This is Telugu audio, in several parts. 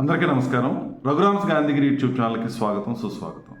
అందరికీ నమస్కారం. రఘురామ్స్ గాంధీగిరి యూట్యూబ్ ఛానల్కి స్వాగతం సుస్వాగతం.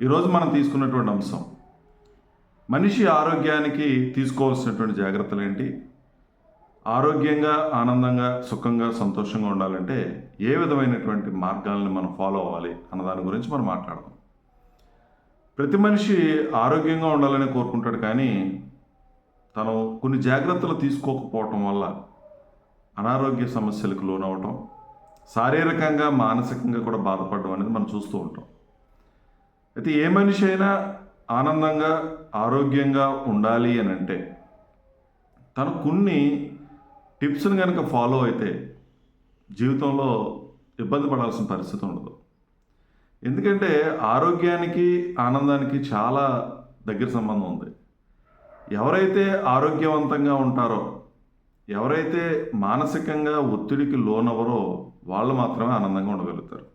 ఈరోజు మనం తీసుకున్నటువంటి అంశం మనిషి ఆరోగ్యానికి తీసుకోవాల్సినటువంటి జాగ్రత్తలు ఏంటి? ఆరోగ్యంగా ఆనందంగా సుఖంగా సంతోషంగా ఉండాలంటే ఏ విధమైనటువంటి మార్గాలను మనం ఫాలో అవ్వాలి అన్న దాని గురించి మనం మాట్లాడదాం. ప్రతి మనిషి ఆరోగ్యంగా ఉండాలని కోరుకుంటాడు కానీ తను కొన్ని జాగ్రత్తలు తీసుకోకపోవటం వల్ల అనారోగ్య సమస్యలకు లోనవటం శారీరకంగా మానసికంగా కూడా బాధపడడం అనేది మనం చూస్తూ ఉంటాం. అయితే ఏ మనిషి అయినా ఆనందంగా ఆరోగ్యంగా ఉండాలి అని అంటే తను కొన్ని టిప్స్ని కనుక ఫాలో అయితే జీవితంలో ఇబ్బంది పడాల్సిన పరిస్థితి ఉండదు. ఎందుకంటే ఆరోగ్యానికి ఆనందానికి చాలా దగ్గర సంబంధం ఉంది. ఎవరైతే ఆరోగ్యవంతంగా ఉంటారో ఎవరైతే మానసికంగా ఒత్తిడికి లోనవరో వాళ్ళు మాత్రమే ఆనందంగా ఉండగలుగుతారు.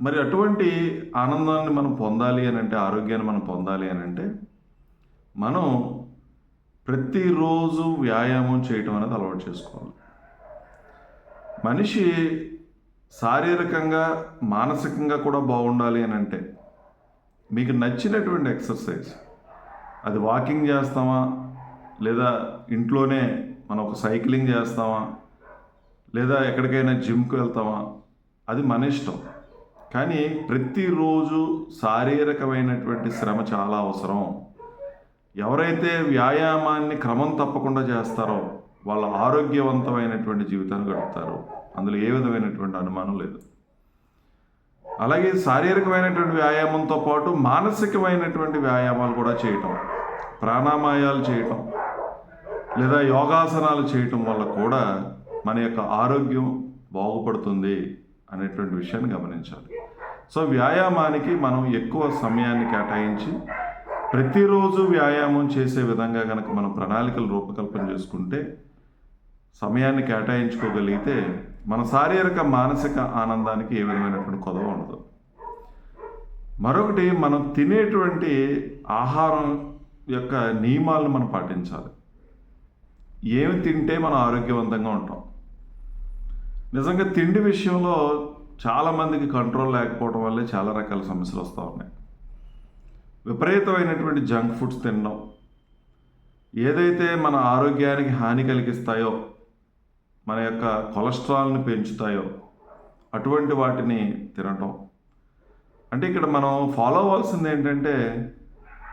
మరి అటువంటి ఆనందాన్ని మనం పొందాలి అని అంటే ఆరోగ్యాన్ని మనం పొందాలి అని అంటే మనం ప్రతిరోజు వ్యాయామం చేయటం అనేది అలవాటు చేసుకోవాలి. మనిషి శారీరకంగా మానసికంగా కూడా బాగుండాలి అని అంటే మీకు నచ్చినటువంటి ఎక్సర్సైజ్ అది వాకింగ్ చేస్తామా లేదా ఇంట్లోనే మనం ఒక సైక్లింగ్ చేస్తామా? లేదా ఎక్కడికైనా జిమ్కి వెళ్తామా? అది మన ఇష్టం. కానీ ప్రతిరోజు శారీరకమైనటువంటి శ్రమ చాలా అవసరం. ఎవరైతే వ్యాయామాన్ని క్రమం తప్పకుండా చేస్తారో వాళ్ళ ఆరోగ్యవంతమైనటువంటి జీవితాన్ని గడుపుతారు. అందులో ఏ విధమైనటువంటి అనుమానం లేదు. అలాగే శారీరకమైనటువంటి వ్యాయామంతో పాటు మానసికమైనటువంటి వ్యాయామాలు కూడా చేయటం ప్రాణామాయాలు చేయటం లేదా యోగాసనాలు చేయటం వల్ల కూడా మన యొక్క ఆరోగ్యం బాగుపడుతుంది అనేటువంటి విషయాన్ని గమనించాలి. సో వ్యాయామానికి మనం ఎక్కువ సమయాన్ని కేటాయించి ప్రతిరోజు వ్యాయామం చేసే విధంగా కనుక మనం ప్రణాళికలు రూపకల్పన చేసుకుంటే సమయాన్ని కేటాయించుకోగలిగితే మన శారీరక మానసిక ఆనందానికి ఏ విధమైనటువంటి కొదవ ఉండదు. మరొకటి మనం తినేటువంటి ఆహారం యొక్క నియమాలను మనం పాటించాలి. ఏమి తింటే మనం ఆరోగ్యవంతంగా ఉంటాం. నిజంగా తిండి విషయంలో చాలామందికి కంట్రోల్ లేకపోవడం వల్లే చాలా రకాల సమస్యలు వస్తూ ఉన్నాయి. విపరీతమైనటువంటి జంక్ ఫుడ్స్ తినడం. ఏదైతే మన ఆరోగ్యానికి హాని కలిగిస్తాయో మన యొక్క కొలెస్ట్రాల్ని పెంచుతాయో అటువంటి వాటిని తినటం. అంటే ఇక్కడ మనం ఫాలో అవ్వాల్సింది ఏంటంటే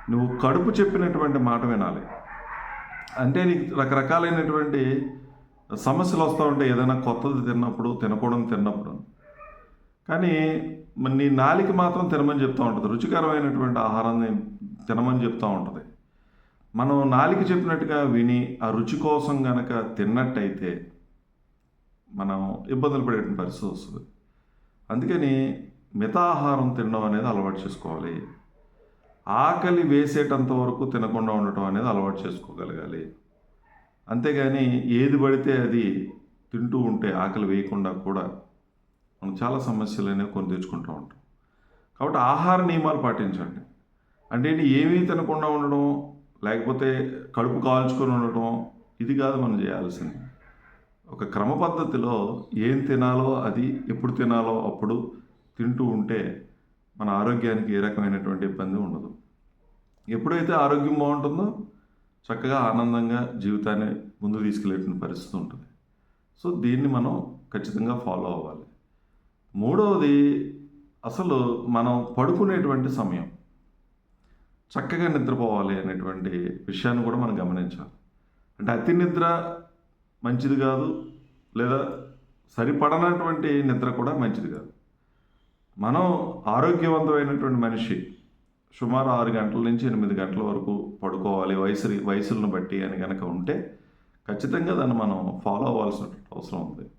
నువ్వు కడుపు చెప్పినటువంటి మాట వినాలి. అంటే నీకు రకరకాలైనటువంటి సమస్యలు వస్తూ ఉంటాయి. ఏదైనా కొత్తది తిన్నప్పుడు తినకూడదు తిన్నప్పుడు. కానీ నీ నాలిక మాత్రం తినమని చెప్తూ ఉంటుంది. రుచికరమైనటువంటి ఆహారాన్ని తినమని చెప్తూ ఉంటుంది. మనం నాలిక చెప్పినట్టుగా విని ఆ రుచి కోసం గనక తిన్నట్టయితే మనం ఇబ్బందులు పడేటువంటి పరిస్థితి వస్తుంది. అందుకని మితాహారం తినడం అనేది అలవాటు చేసుకోవాలి. ఆకలి వేసేటంత వరకు తినకుండా ఉండటం అనేది అలవాటు చేసుకోగలగాలి. అంతేగాని ఏది పడితే అది తింటూ ఉంటే ఆకలి వేయకుండా కూడా మనం చాలా సమస్యలు అనేవి కొని తెచ్చుకుంటూ ఉంటాం. కాబట్టి ఆహార నియమాలు పాటించండి. అంటే ఏంటి? ఏమీ తినకుండా ఉండడం లేకపోతే కడుపు కాల్చుకొని ఉండటం ఇది కాదు మనం చేయాల్సింది. ఒక క్రమ పద్ధతిలో ఏం తినాలో అది ఎప్పుడు తినాలో అప్పుడు తింటూ ఉంటే మన ఆరోగ్యానికి ఏ రకమైనటువంటి ఇబ్బంది ఉండదు. ఎప్పుడైతే ఆరోగ్యం బాగుంటుందో చక్కగా ఆనందంగా జీవితాన్ని ముందు తీసుకెళ్ళేటువంటి పరిస్థితి ఉంటుంది. సో దీన్ని మనం ఖచ్చితంగా ఫాలో అవ్వాలి. మూడవది అసలు మనం పడుకునేటువంటి సమయం. చక్కగా నిద్రపోవాలి అనేటువంటి విషయాన్ని కూడా మనం గమనించాలి. అంటే అతి నిద్ర మంచిది కాదు లేదా సరిపడనటువంటి నిద్ర కూడా మంచిది కాదు. మనం ఆరోగ్యవంతమైనటువంటి మనిషి సుమారు ఆరు గంటల నుంచి ఎనిమిది గంటల వరకు పడుకోవాలి వయసు వయసులను బట్టి అని కనుక ఉంటే ఖచ్చితంగా దాన్ని మనం ఫాలో అవ్వాల్సిన అవసరం ఉంది.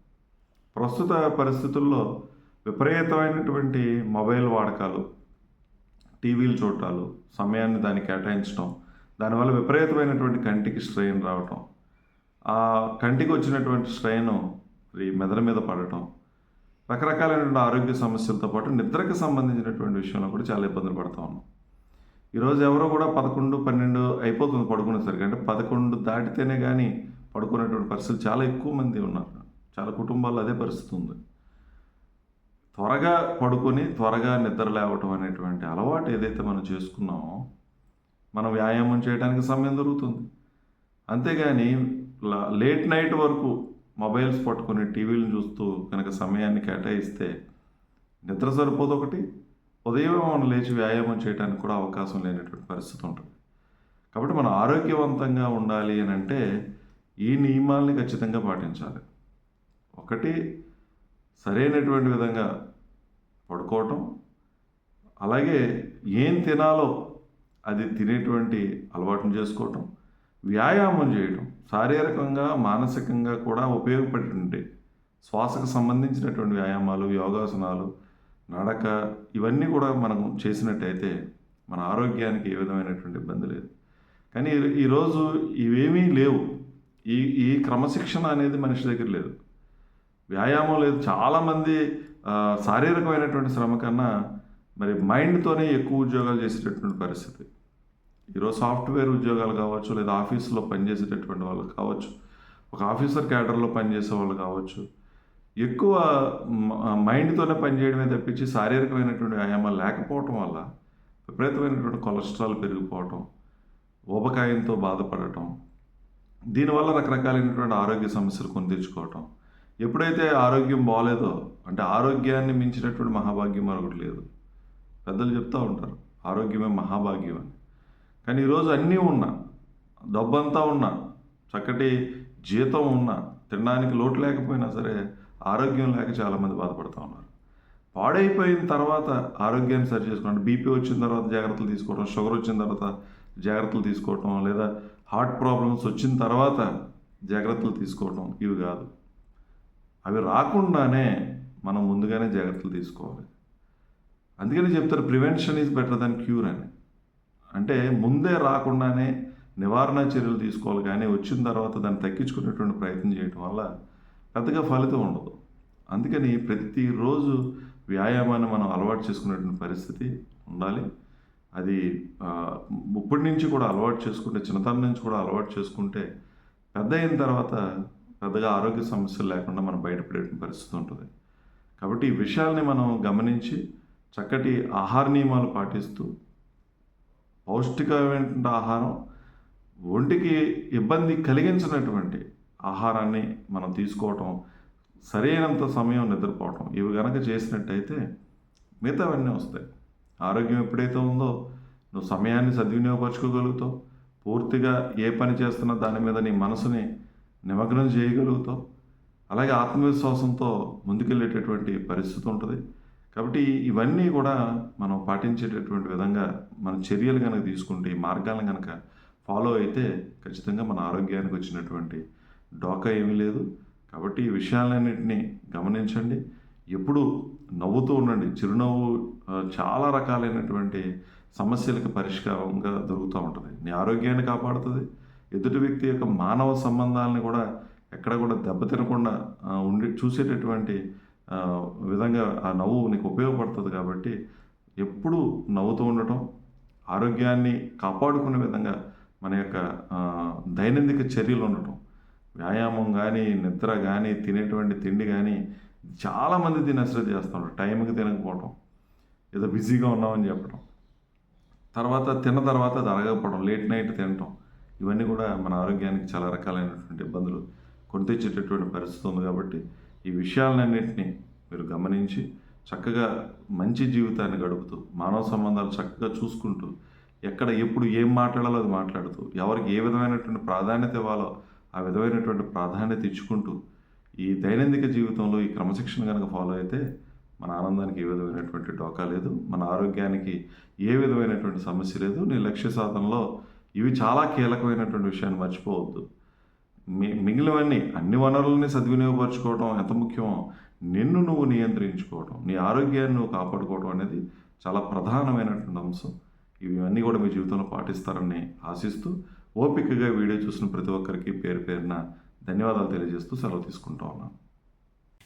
ప్రస్తుత పరిస్థితుల్లో విపరీతమైనటువంటి మొబైల్ వాడకాలు టీవీలు చూడటాలు సమయాన్ని దాన్ని కేటాయించడం దానివల్ల విపరీతమైనటువంటి కంటికి స్ట్రెయిన్ రావటం ఆ కంటికి వచ్చినటువంటి స్ట్రెయిన్ ఈ మెదడు మీద పడటం రకరకాలైనటువంటి ఆరోగ్య సమస్యలతో పాటు నిద్రకు సంబంధించినటువంటి విషయంలో కూడా చాలా ఇబ్బందులు పడుతూ ఉన్నాం. ఈరోజు ఎవరో కూడా పదకొండు పన్నెండు అయిపోతుంది పడుకునేసరికి. అంటే పదకొండు దాటితేనే కానీ పడుకునేటువంటి పరిస్థితులు చాలా ఎక్కువ మంది ఉన్నారు. చాలా కుటుంబాల్లో అదే పరిస్థితి ఉంది. త్వరగా పడుకొని త్వరగా నిద్ర లేవటం అనేటువంటి అలవాటు ఏదైతే మనం చేసుకున్నామో మనం వ్యాయామం చేయడానికి సమయం దొరుకుతుంది. అంతేగాని లేట్ నైట్ వరకు మొబైల్స్ పట్టుకొని టీవీలను చూస్తూ కనుక సమయాన్ని కేటాయిస్తే నిద్ర సరిపోదు ఒకటి. ఉదయం మనం లేచి వ్యాయామం చేయడానికి కూడా అవకాశం లేనటువంటి పరిస్థితి ఉంటుంది. కాబట్టి మనం ఆరోగ్యవంతంగా ఉండాలి అని అంటే ఈ నియమాల్ని ఖచ్చితంగా పాటించాలి. ఒకటి సరైనటువంటి విధంగా పడుకోవటం. అలాగే ఏం తినాలో అది తినేటువంటి అలవాటును చేసుకోవటం. వ్యాయామం చేయటం. శారీరకంగా మానసికంగా కూడా ఉపయోగపడేటువంటి శ్వాసకు సంబంధించినటువంటి వ్యాయామాలు యోగాసనాలు నడక ఇవన్నీ కూడా మనం చేసినట్టయితే మన ఆరోగ్యానికి ఏ విధమైనటువంటి ఇబ్బంది లేదు. కానీ ఈరోజు ఇవేమీ లేవు. ఈ ఈ క్రమశిక్షణ అనేది మనిషి దగ్గర లేదు. వ్యాయామం లేదు. చాలామంది శారీరకమైనటువంటి శ్రమ కన్నా మరి మైండ్తోనే ఎక్కువ ఉద్యోగాలు చేసేటటువంటి పరిస్థితి. ఈరోజు సాఫ్ట్వేర్ ఉద్యోగాలు కావచ్చు లేదా ఆఫీసులో పనిచేసేటటువంటి వాళ్ళు కావచ్చు ఒక ఆఫీసర్ క్యాడర్లో పనిచేసే వాళ్ళు కావచ్చు ఎక్కువ మైండ్తోనే పనిచేయడమే తప్పించి శారీరకమైనటువంటి వ్యాయామాలు లేకపోవటం వల్ల విపరీతమైనటువంటి కొలెస్ట్రాల్ పెరిగిపోవటం ఊబకాయంతో బాధపడటం దీనివల్ల రకరకాలైనటువంటి ఆరోగ్య సమస్యలు కొని తెచ్చుకోవటం ఎప్పుడైతే ఆరోగ్యం బాగాలేదో అంటే ఆరోగ్యాన్ని మించినటువంటి మహాభాగ్యం మరొకటి లేదు. పెద్దలు చెప్తూ ఉంటారు ఆరోగ్యమే మహాభాగ్యం అని. కానీ ఈరోజు అన్నీ ఉన్నా డబ్బంతా ఉన్నా చక్కటి జీతం ఉన్నా తినడానికి లోటు లేకపోయినా సరే ఆరోగ్యం లేక చాలామంది బాధపడుతూ ఉన్నారు. పాడైపోయిన తర్వాత ఆరోగ్యాన్ని సరి చేసుకోవడం బీపీ వచ్చిన తర్వాత జాగ్రత్తలు తీసుకోవడం షుగర్ వచ్చిన తర్వాత జాగ్రత్తలు తీసుకోవటం లేదా హార్ట్ ప్రాబ్లమ్స్ వచ్చిన తర్వాత జాగ్రత్తలు తీసుకోవటం ఇవి కాదు. అవి రాకుండానే మనం ముందుగానే జాగ్రత్తలు తీసుకోవాలి. అందుకని చెప్తారు prevention is better than cure అని. అంటే ముందే రాకుండానే నివారణ చర్యలు తీసుకోవాలి కానీ వచ్చిన తర్వాత దాన్ని తగ్గించుకునేటువంటి ప్రయత్నం చేయటం వల్ల పెద్దగా ఫలితం ఉండదు. అందుకని ప్రతిరోజు వ్యాయామాన్ని మనం అలవాటు చేసుకునేటువంటి పరిస్థితి ఉండాలి. అది ఇప్పటి నుంచి కూడా అలవాటు చేసుకుంటే చిన్నతనం నుంచి కూడా అలవాటు చేసుకుంటే పెద్ద అయిన తర్వాత పెద్దగా ఆరోగ్య సమస్యలు లేకుండా మనం బయటపడే పరిస్థితి ఉంటుంది. కాబట్టి ఈ విషయాల్ని మనం గమనించి చక్కటి ఆహార నియమాలు పాటిస్తూ పౌష్టికమైన ఆహారం ఒంటికి ఇబ్బంది కలిగించినటువంటి ఆహారాన్ని మనం తీసుకోవటం సరైనంత సమయం నిద్రపోవటం ఇవి కనుక చేసినట్టయితే మిగతావన్నీ వస్తాయి. ఆరోగ్యం ఎప్పుడైతే ఉందో నువ్వు సమయాన్ని సద్వినియోగపరచుకోగలుగుతావు పూర్తిగా ఏ పని చేస్తున్నా దాని మీద నీ మనసుని నిమగ్నం చేయగలుగుతావు. అలాగే ఆత్మవిశ్వాసంతో ముందుకెళ్ళేటటువంటి పరిస్థితి ఉంటుంది. కాబట్టి ఇవన్నీ కూడా మనం పాటించేటటువంటి విధంగా మన చర్యలు కనుక తీసుకుంటే ఈ మార్గాలను కనుక ఫాలో అయితే ఖచ్చితంగా మన ఆరోగ్యానికి వచ్చినటువంటి డోకా ఏమీ లేదు. కాబట్టి ఈ విషయాలన్నింటినీ గమనించండి. ఎప్పుడు నవ్వుతూ ఉండండి. చిరునవ్వు చాలా రకాలైనటువంటి సమస్యలకు పరిష్కారంగా దొరుకుతూ ఉంటుంది. నీ ఆరోగ్యాన్ని కాపాడుతుంది. ఎదుటి వ్యక్తి యొక్క మానవ సంబంధాలని కూడా ఎక్కడ కూడా దెబ్బతినకుండా ఉండి చూసేటటువంటి విధంగా ఆ నవ్వు నీకు ఉపయోగపడుతుంది కాబట్టి ఎప్పుడు నవ్వుతూ ఉండటం ఆరోగ్యాన్ని కాపాడుకునే విధంగా మన యొక్క దైనందిక చర్యలు ఉండటం వ్యాయామం కానీ నిద్ర కానీ తినేటువంటి తిండి కానీ చాలామంది దీన్ని అశ్రద్ధ చేస్తున్నారు టైంకి తినకపోవటం ఏదో బిజీగా ఉన్నామని చెప్పడం తర్వాత తిన్న తర్వాత అది అరగకపోవడం లేట్ నైట్ తినటం ఇవన్నీ కూడా మన ఆరోగ్యానికి చాలా రకాలైనటువంటి ఇబ్బందులు కొని తెచ్చేటటువంటి పరిస్థితి ఉంది కాబట్టి ఈ విషయాలన్నింటినీ మీరు గమనించి చక్కగా మంచి జీవితాన్ని గడుపుతూ మానవ సంబంధాలు చక్కగా చూసుకుంటూ ఎక్కడ ఎప్పుడు ఏం మాట్లాడాలో అది మాట్లాడుతూ ఎవరికి ఏ విధమైనటువంటి ప్రాధాన్యత ఇవ్వాలో ఆ విధమైనటువంటి ప్రాధాన్యత ఇచ్చుకుంటూ ఈ దైనందిక జీవితంలో ఈ క్రమశిక్షణ కనుక ఫాలో అయితే మన ఆనందానికి ఏ విధమైనటువంటి డోకా లేదు మన ఆరోగ్యానికి ఏ విధమైనటువంటి సమస్య లేదు. నీ లక్ష్య సాధనలో ఇవి చాలా కీలకమైనటువంటి విషయాన్ని మర్చిపోవద్దు. మి మిగిలినవన్నీ అన్ని వనరులని సద్వినియోగపరచుకోవడం ఎంత ముఖ్యమో నిన్ను నువ్వు నియంత్రించుకోవడం నీ ఆరోగ్యాన్ని నువ్వు కాపాడుకోవడం అనేది చాలా ప్రధానమైనటువంటి అంశం. ఇవన్నీ కూడా మీ జీవితంలో పాటిస్తారని ఆశిస్తూ ఓపికగా వీడియో చూసిన ప్రతి ఒక్కరికి పేరు పేరున ధన్యవాదాలు తెలియజేస్తూ సెలవు తీసుకుంటా ఉన్నాను.